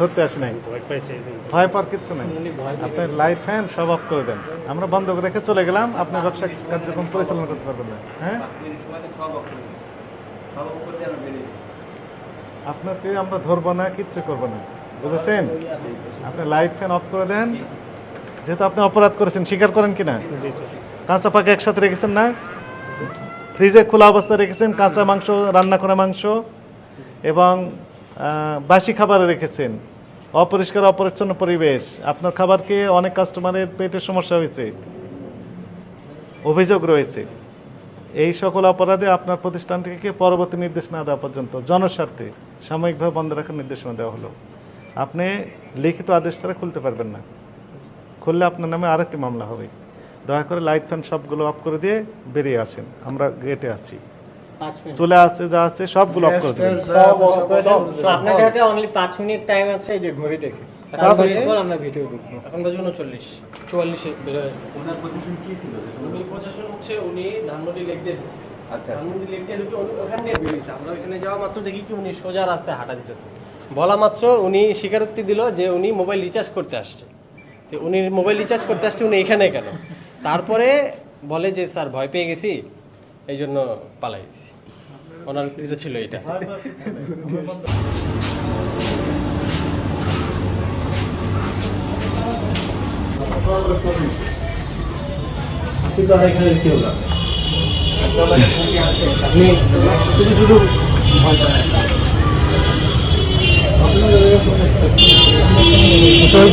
ধরতে আসি নাই। ভয় পাওয়ার কিচ্ছু নাই। আপনি লাইট ফ্যান সব অফ করে দেন। আমরা বন্ধ করে রেখে চলে গেলাম। আপনি ব্যবসা কার্যক্রম পরিচালনা করতে পারবেন না। হ্যাঁ? আপনাকে আমরা ধরবো না কিচ্ছু করব না। বুঝেছেন? আপনি লাইট ফ্যান অফ করে দেন। যেহেতু আপনি অপরাধ করেছেন স্বীকার করেন কি না কাঁচা পাকা একসাথে রেখেছেন না? ফ্রিজে খোলা অবস্থায় রেখেছেন কাঁচা মাংস রান্না করা মাংস এবং বাসি খাবার রেখেছেন। অপরিষ্কার, অপরিচ্ছন্ন পরিবেশ। আপনার খাবার খেয়ে অনেক কাস্টমারের পেটের সমস্যা হয়েছে। অভিযোগ রয়েছে। এই সকল অপরাধে আপনার প্রতিষ্ঠানটিকে পরবর্তী নির্দেশ না দেওয়া পর্যন্ত জনস্বার্থে সাময়িকভাবে বন্ধ রাখার নির্দেশনা দেওয়া হলো। আপনি লিখিত আদেশ ছাড়া খুলতে পারবেন না। খুললে আপনার নামে আরেকটি মামলা হবে। দয়া করে লাইট ফ্যান সবগুলো অফ করে দিয়ে বেরিয়ে আসেন। আমরা গেটে আছি। চলে আসছে যা আছে সবগুলো অফ করে দেবেন আপনার কাছে অনলি পাঁচ মিনিট টাইম আছে এই যে ঘড়ি দেখে। আমরা ভিডিও দেখব। এখন বাজে উনচল্লিশ চুয়াল্লিশে বেরোয়। ওনার পজিশন কি ছিল? উনি পজিশন হচ্ছে উনি ধানমন্ডি লেক দিয়ে আচ্ছা, ধানমন্ডি লেক দিয়ে ঢুকে ওখান দিয়ে বেরিয়েছে আমরা ওখানে যাওয়া মাত্র দেখি কি উনি সোজা রাস্তায় হাঁটা দিতেছে। বলা মাত্র উনি স্বীকারোক্তি দিল যে উনি মোবাইল রিচার্জ করতে আসছে। তো উনি মোবাইল রিচার্জ করতে আসছে উনি এখানে কেন? তারপরে বলে যে স্যার ভয় পেয়ে গেছি। এই জন্য পালাই গেছি ওনার উক্তিটা ছিল এটা।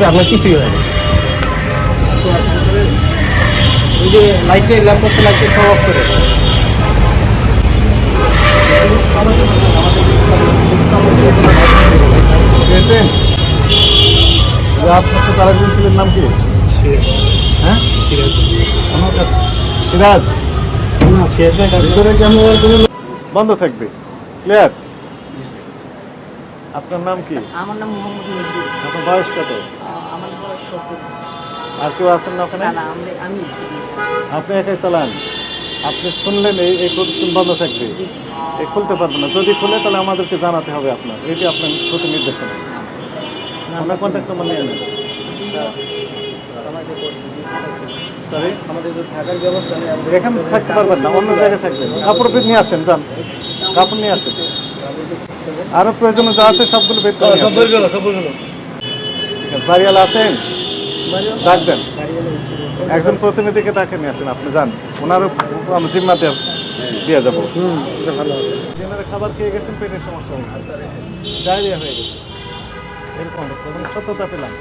আপনার কিছুই হয় ওই যে লাইটে ল্যাপটপে লাইটে সব করে আপনার সাথে আরেকজন ছিলেন নাম কি? হ্যাঁ? সিরাজ। ভিতরে কোনো বন্ধ থাকবে। ক্লিয়ার? আপনার নাম কি? আমার নাম মোহাম্মদ নজরুল। আপনার বয়স কত? আমার বয়স সত্তর। আর কেউ আছেন না ওখানে? না না আমি আমি আপনি একাই চালান? আপনি শুনলেন এই এই প্রতিষ্ঠান বন্ধ থাকবে। এই খুলতে পারবে না। যদি খুলে তাহলে আমাদেরকে জানাতে হবে আপনার। এটি আপনার প্রতি নির্দেশনা। আপনার কন্ট্যাক্ট নাম্বার নিয়ে নেন সরি আমাদের থাকার ব্যবস্থা নেই এখানে থাকতে পারবেন না অন্য জায়গায় থাকবেন। কাপড় নিয়ে আসেন যান। কাপড় নিয়ে আসেন। আরও প্রয়োজনে যা আছে সবগুলো বের করে। বাড়িওয়ালা আছেন? ডাক দেন একজন প্রতিনিধিকে ডাকে নিয়ে আসেন আপনি যান। ওনারও আমি জিম্মা দিয়ে যাব। খাবার খেয়ে গেছেন পেটের সমস্যা ডায়রিয়া হয়ে গেছে। এরকম অবস্থা। এবং সত্যতা পেলাম।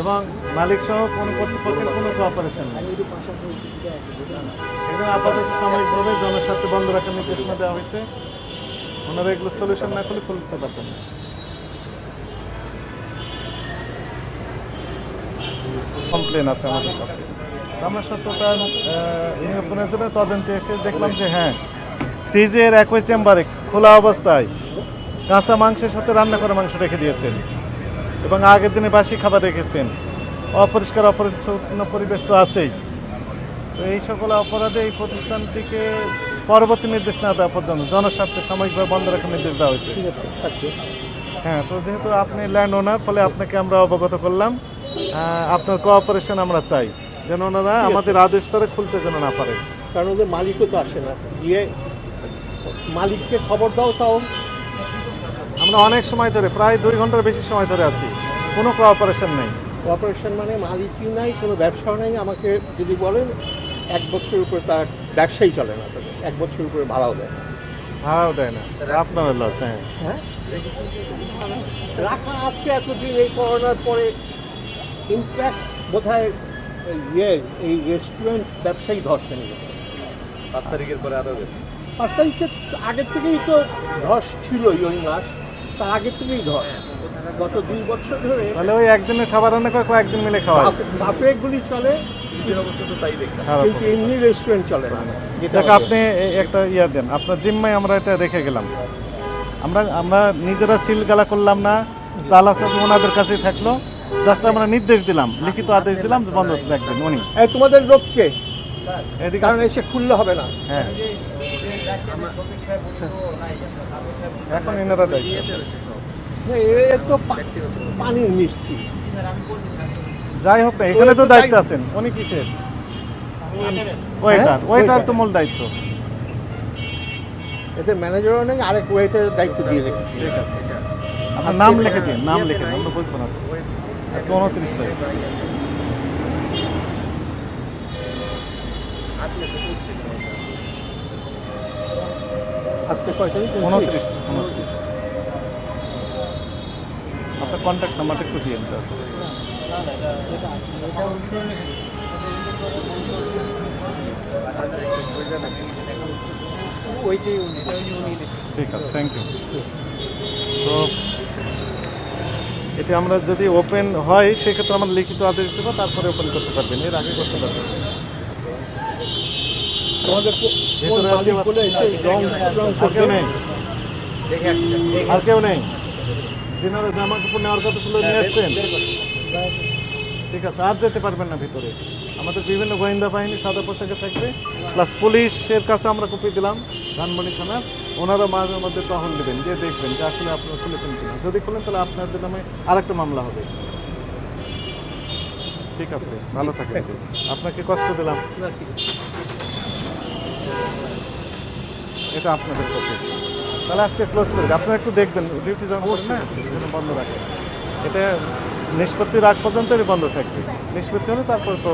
এবং মালিক সহ কোনো কর্তৃপক্ষের কোনো কোঅপারেশন নেই। এজন্য আপাতত সাময়িকভাবে জনস্বার্থে বন্ধ রাখার নির্দেশনা দেওয়া হয়েছে। ওনারা এগুলো সলিউশন না করলে খুলতে পারতেন না কমপ্লেন আছে আমাদের কাছে। আমরা সত্যতা নিরূপণের জন্য তদন্তে এসে দেখলাম যে হ্যাঁ ফ্রিজের একই চেম্বারে খোলা অবস্থায় কাঁচা মাংসের সাথে রান্না করা মাংস রেখে দিয়েছেন এবং আগের দিনে বাসি খাবার রেখেছেন। অপরিষ্কার অপরিচ্ছন্ন পরিবেশ তো আছেই। তো এই সকল অপরাধে এই প্রতিষ্ঠানটিকে পরবর্তী নির্দেশ না দেওয়া পর্যন্ত জনস্বার্থে সাময়িকভাবে বন্ধ রাখার নির্দেশ দেওয়া হয়েছে। ঠিক আছে হ্যাঁ তো যেহেতু আপনি ল্যান্ড ওনার ফলে আপনাকে আমরা অবগত করলাম। আপনার কোঅপারেশন আমরা চাই। যেন ওনারা আমাদের আদেশ তারা খুলতে যেন না পারে। কারণ ওদের মালিকও তো আসে না। গিয়ে মালিককে খবর দাও তাও। আমরা অনেক সময় ধরে প্রায় দুই ঘণ্টার বেশি সময় ধরে আছি। কোনো কোঅপারেশন নেই। কোঅপারেশন মানে মালিকই নাই কোনো ব্যবসাও নাই। আমাকে যদি বলেন এক বছরের উপরে তার ব্যবসাই চলে না। তাদের এক বছরের উপরে ভাড়াও দেয় না। ভাড়াও দেয় না। আপনার লস হ্যাঁ হ্যাঁ? রাখা আছে এতদিন এই করোনার পরে। ইনফ্যাক্ট বোধ হয় ইয়ে এই রেস্টুরেন্ট ব্যবসায়ী ধস নেমে গেছে। পাঁচ তারিখের পরে আরও গেছে পাঁচ তারিখে আগের থেকেই তো ধস ছিলই ওই মাস তার আগের থেকেই ধস। গত দুই বছর ধরে তাহলে ওই একদিনের খাবার রান্না করে কয়েকদিন মিলে খাওয়া বাফেগুলি চলে অবস্থা তো তাই দেখলাম। খারাপ কিন্তু এমনি রেস্টুরেন্ট চলে না। যেটা দেখ আপনি একটা ইয়া দেন আপনার জিম্মায় আমরা এটা রেখে গেলাম। আমরা আমরা নিজেরা সিল গালা করলাম না সব ওনাদের কাছেই থাকল। জাস্ট আমরা নির্দেশ দিলাম লিখিত আদেশ দিলাম যে বন্ধ রাখবেন উনি। তোমাদের লোককে? কারণ এসে খুললে হবে না। হ্যাঁ। এখন এনারা এ তো পানির যাই হোক না এখানে তো দায়িত্ব আছেন উনি কিসের? ওয়েটার হ্যাঁ, ওয়েটার তো মূল দায়িত্ব। এতে ম্যানেজারও নেই আরেক ওয়েটারের দায়িত্ব দিয়ে রেখেছি। ঠিক আছে। আপনার নাম লিখে দিন নাম লিখে দিন আমরা বুঝব না। আজকে উনত্রিশ তারিখ আজকে কয় তারিখ উনত্রিশ উনত্রিশ আপনার কন্ট্যাক্ট নাম্বারটা একটু দিয়ে দিতে ঠিক আছে থ্যাংক ইউ তো এটা আমরা যদি ওপেন হয় সেক্ষেত্রে আমরা লিখিত আদেশ দেবো তারপরে ওপেন করতে পারবেন। এর আগে করতে পারবেন। আর কেউ নেই। আর কেউ নেই। যিনারা জামা কাপড় নেওয়ার কথা ছিল নিয়ে আসছেন ঠিক আছে আর যেতে পারবেন না ভিতরে। আমাদের বিভিন্ন গোয়েন্দা বাহিনী সাদা পোশাকে থাকবে। প্লাস পুলিশের কাছে আমরা কপি দিলাম ধানমণি থানার। ওনারা মাঝে মধ্যে টহল দেবেন যে দেখবেন যে আসলে আপনারা খুলেছেন কিনা। যদি খুলেন তাহলে আপনাদের নামে আরেকটা মামলা হবে। ঠিক আছে ভালো থাকেন। আপনাকে কষ্ট দিলাম। এটা আপনাদের পক্ষে। তাহলে আজকে ক্লোজ করে। আপনারা একটু দেখবেন ডিউটি যখন না বন্ধ রাখেন। এটা নিষ্পত্তির আগ পর্যন্ত বন্ধ থাকবে। নিষ্পত্তি হলে তারপর তো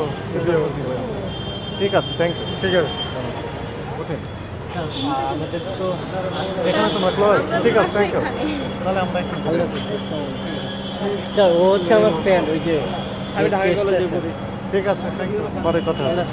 ঠিক আছে থ্যাংক ইউ ঠিক আছে। ওঠেন। এখানে তোমরা ক্লোজ ঠিক আছে থ্যাংক ইউ তাহলে আমরা একটু স্যার ও হচ্ছে আমার ফ্রেন্ড ওই যে আমি ঢাকা কলেজে test ঠিক আছে থ্যাংক ইউ পরে কথা হবে।